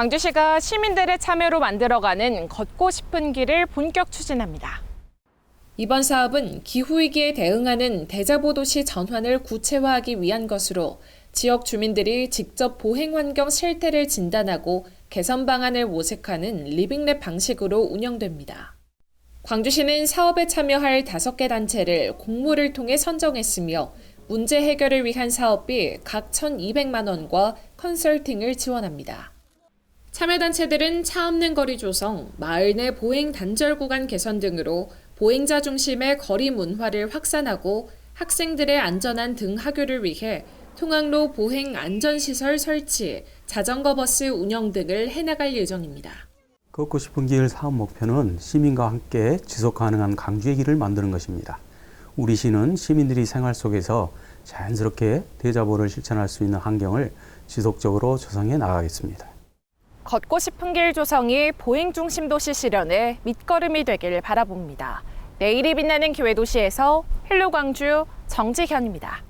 광주시가 시민들의 참여로 만들어가는 걷고 싶은 길을 본격 추진합니다. 이번 사업은 기후위기에 대응하는 대자보 도시 전환을 구체화하기 위한 것으로 지역 주민들이 직접 보행 환경 실태를 진단하고 개선 방안을 모색하는 리빙랩 방식으로 운영됩니다. 광주시는 사업에 참여할 5개 단체를 공모를 통해 선정했으며 문제 해결을 위한 사업비 각 1,200만 원과 컨설팅을 지원합니다. 참여단체들은 차 없는 거리 조성, 마을 내 보행 단절 구간 개선 등으로 보행자 중심의 거리 문화를 확산하고 학생들의 안전한 등하교를 위해 통학로 보행 안전시설 설치, 자전거 버스 운영 등을 해나갈 예정입니다. 걷고 싶은 길 사업 목표는 시민과 함께 지속 가능한 강주의 길을 만드는 것입니다. 우리 시는 시민들이 생활 속에서 자연스럽게 대자보를 실천할 수 있는 환경을 지속적으로 조성해 나가겠습니다. 걷고 싶은 길 조성이 보행 중심 도시 실현의 밑거름이 되길 바라봅니다. 내일이 빛나는 기회 도시에서 헬로 광주 정지현입니다.